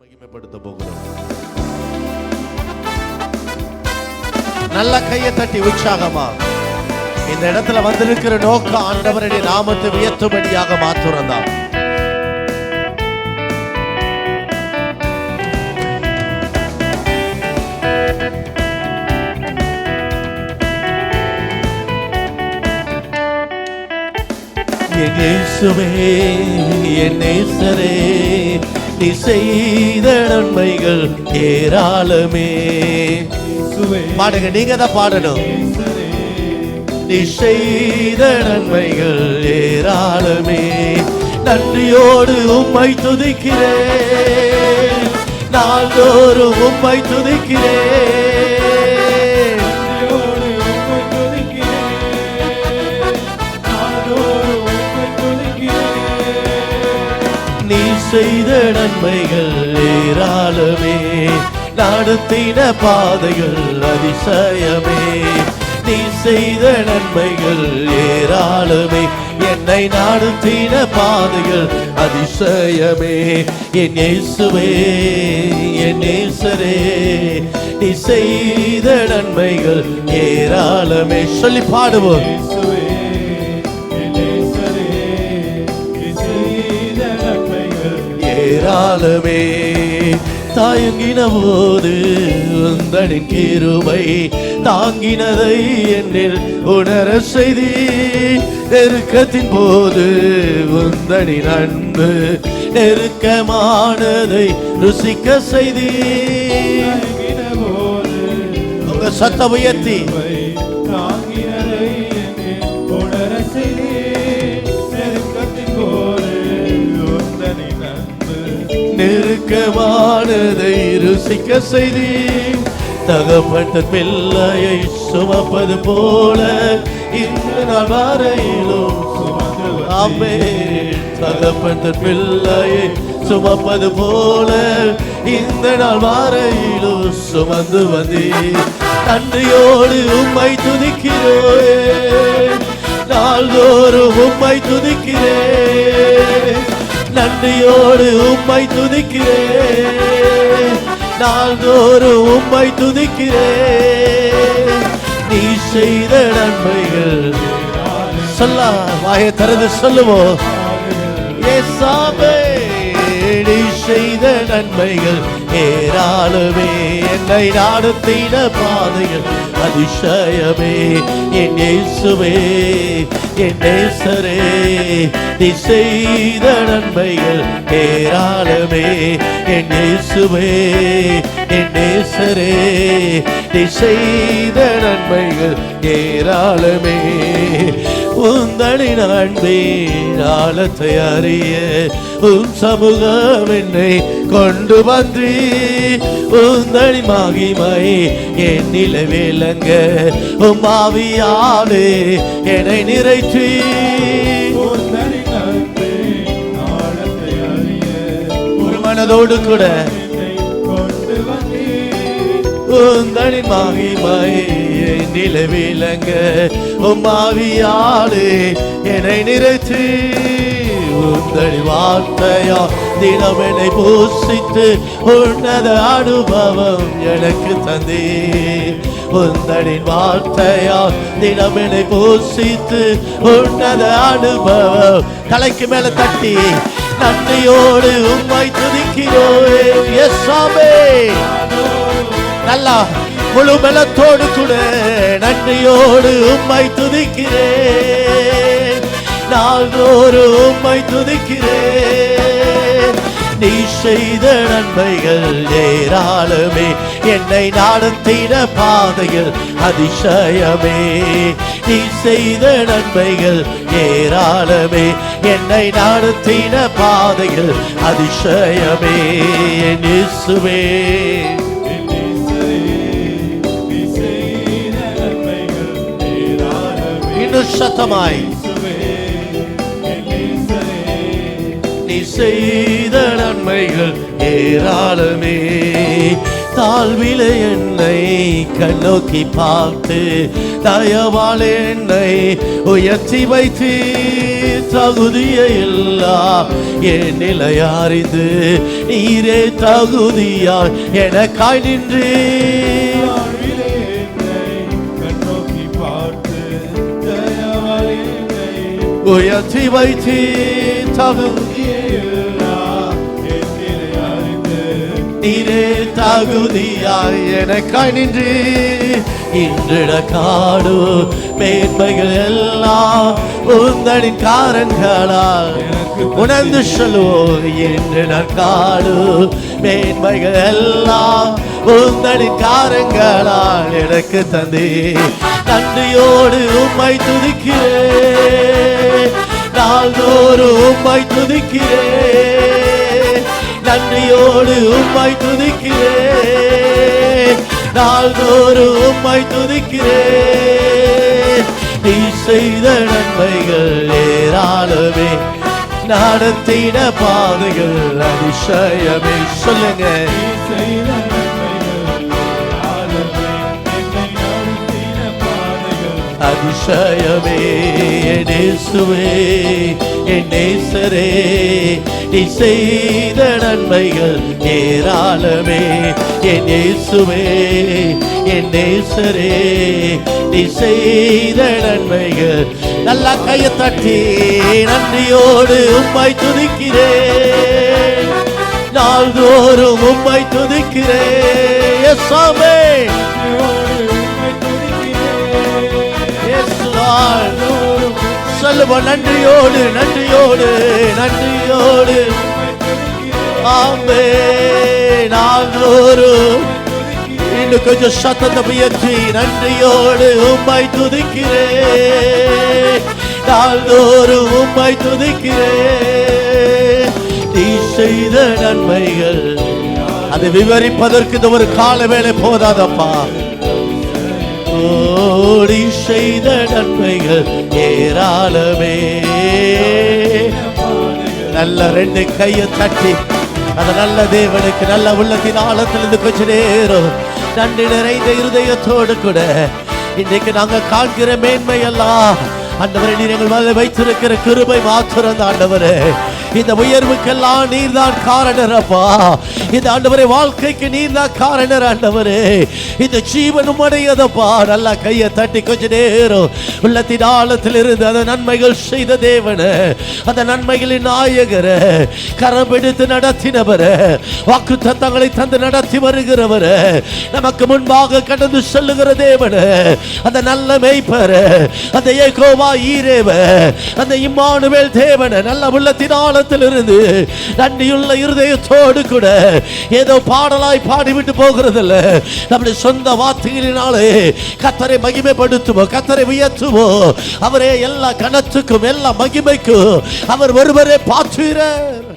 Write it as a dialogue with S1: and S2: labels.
S1: மகிமைப்படுத்த போகிறோம். நல்ல கையை தட்டி உற்சாகமா. இந்த இடத்துல வந்திருக்கிற நோக்கம் ஆண்டவருடைய நாமத்தை வியத்துபடியாக மாற்றுறதா என் சுவே என் நேசரே. நீ செய்த நன்மைகள் ஏராளமே. பாடுங்க நீங்க தான் பாடணும். நீ செய்த நன்மைகள் ஏராளமே. நன்றியோடு உம்மை துதிக்கிறேன். நாள்தோறும் உம்மை துதிக்கிறேன். நன்மைகள் ஏராளமே. நடத்தின பாதைகள் அதிசயமே. நீ செய்த நன்மைகள் ஏராளமே. என்னை நடத்தின பாதைகள் அதிசயமே. என் இயேசுவே என் நேசரே நீ செய்த நன்மைகள் ஏராளமே. சொல்லி பாடுவோம். ஏராளமே தாயங்கின போது உந்தனின் கிருபை தாங்கினதை என்னில் உணர செய்தி. நெருக்கத்தின் போது உந்தனின் அன்பு நெருக்கமானதை ருசிக்க செய்தி. உங்க சத்த உயர்த்தி. நெருக்கமானதை ருசிக்க செய்தி தகப்பட்ட பிள்ளையை சுமப்பது போல இந்த நாள் வரையிலும் ஆமே தகப்பட்ட பிள்ளையை சுமப்பது போல இந்த நாள் வாரையிலும் சுமந்து வந்தே நன்றியோடு உம்மை துதிக்கிறோம் நாள்தோறும் உம்மை துதிக்கிறேன். நன்றியோடு உம்மை துதிக்கிறேன். நாள்தோறும் உம்மை துதிக்கிறேன். நீ செய்த நன்மைகள். சொல்ல வாயை திறந்து சொல்லுவோம். ஏ சாமே செய்த நன்மைகள் ஏராளமே. என்னை நடத்தின பாதைகள் அதிசயமே. என் இயேசுவே என் நேசரே நீ செய்த நன்மைகள் ஏராளமே. என் இயேசுவே என் நேசரே நீ செய்த நன்மைகள் ஏராளமே. உந்தனின் அன்பே ஆழத்தை அறிய உன் சமூகம் என்னை கொண்டு வந்து. உந்தனின் மகிமை என் நில விளங்க உம் ஆவியாலே என்னை நிறைச்சி ஒரு மனதோடு கூட. உந்தனின் மகிமை என் நில விளங்க உம் என்னை நிறைச்சி உந்தனி வார்த்தையா தினம் என்னை பூசித்து உன்னத அனுபவம் எனக்கு தந்தே உந்தனின் வார்த்தையா தினம் என்னை பூசித்து உன்னத அனுபவம் தலைக்கு மேல தட்டி நன்றியோடு உம்மை துதிக்கிறோம். எஸ் சாமே நல்லா முழு பலத்தோடு கூட நன்றியோடு உம்மை துதிக்கிறேன். நாள்தோறும் உம்மை துதிக்கிறேன். நீ செய்த நன்மைகள் ஏராளமே என்னை நடத்தின பாதைகள் அதிசயமே. நீ செய்த நன்மைகள் ஏராளமே என்னை நடத்தின பாதைகள் அதிசயமே. என் இயேசுவே. இன்னும் சத்தமாய் நீ செய்த நன்மைகள் ஏராளமே. தாழ்விலே என்னை கண்ணோக்கி பார்த்து தயவால் என்னை உயர்த்தி வைத்து தகுதியை இல்லா என் நிலை அறிந்து நீரே தகுதியாய் எனக்காய் நின்று
S2: என்னை
S1: உயர்த்தி வைத்து தகுதி
S2: எல்லா என்
S1: நீரே தகுதியாய் எனக்காய் நின்று இன்றிட காடு மேன்மைகள் எல்லாம் உந்தனின் காரங்களால் உணர்ந்து சொல்லுவோம் இன்றிட காடு மேன்மைகள் எல்லாம் உந்தனின் காரங்களால் எனக்கு தந்தி. தந்தையோடு உம்மை துதிக்கிறேன் நாள்தோறும் உம்மை துதிக்கிறேன். நன்றியோடு உம்மை துதிக்கிறேன். நாள்தோறும் உம்மை துதிக்கிறேன். நீ செய்த நன்மைகள் ஏராளமே. நடத்தின பாதைகள் அதிசயமே. சொல்லுங்க.
S2: நீ செய்த
S1: அதிசயமே நேசுவே என் நேசரே நீ செய்த நன்மைகள் ஏராளமே. என் நேசுவே என் நேசரே நீ செய்த நன்மைகள். நல்லா கையை தட்டி நன்றியோடு உம்மை துதிக்கிறேன். நாள்தோறும் உம்மை துதிக்கிறேன். எஸ்ஸாமே அப்போ நன்றியோடு நன்றியோடு நன்றியோடு. ஆமே நாள்தோறும் இன்னும் கொஞ்சம் சத்தத்தை முயற்சி நன்றியோடு உம்மை துதிக்கிறேன். நாள்தோறும் உம்மை துதிக்கிறேன். நீ செய்த நன்மைகள். அதை விவரிப்பதற்கு இந்த ஒரு கால வேலை போதாதப்பா. ஓடி செய்த நன்மைகள் ஏராளமே. நல்ல ரெண்டு கையை தட்டி அந்த நல்ல தேவனுக்கு நல்ல உள்ளத்தின் ஆழத்திலிருந்து கொஞ்ச நேரம் நன்றி நிறைந்த இருதயத்தோடு கூட இன்றைக்கு நாங்க காண்கிற மேன்மை எல்லாம் ஆண்டவரே நீர் எங்கள் மேலே வைத்திருக்கிற கிருபை மாத்திரம் ஆண்டவரே. இந்த உயர்வுக்கெல்லாம் நீர்தான் காரணர் அப்பா. இந்த ஆண்டவரே வாழ்க்கைக்கு நீர்தான் காரணர் ஆண்டவரே. இந்த ஜீவன் உடையதப்பா நல்லா கையை தட்டி கொஞ்ச நேரம் உள்ளத்தின் ஆழத்தில் இருந்து அந்த நன்மைகள் செய்த தேவன. அந்த நன்மைகளின் நாயகர கரம் எடுத்து நடத்தினவர் வாக்கு தத்தங்களை தந்து நடத்தி வருகிறவர். நமக்கு முன்பாக கடந்து செல்லுகிற தேவன அந்த நல்ல மேய்ப்பர அந்த ஏகோவா ஈரேவ அந்த இம்மானுவேல் தேவன நல்ல உள்ளத்தின் ஆழத்தில் நன்றியுள்ள இருதயத்தோடு கூட ஏதோ பாடலாய் பாடிவிட்டு போகிறதில்ல. நம்முடைய சொந்த வார்த்தைகளினாலே கத்தரை மகிமைப்படுத்துவோம் கத்தரை உயர்த்துவோம். அவரே எல்லா கணத்துக்கும் எல்லா மகிமைக்கும் அவர் ஒருவரே பாற்றுகிறார்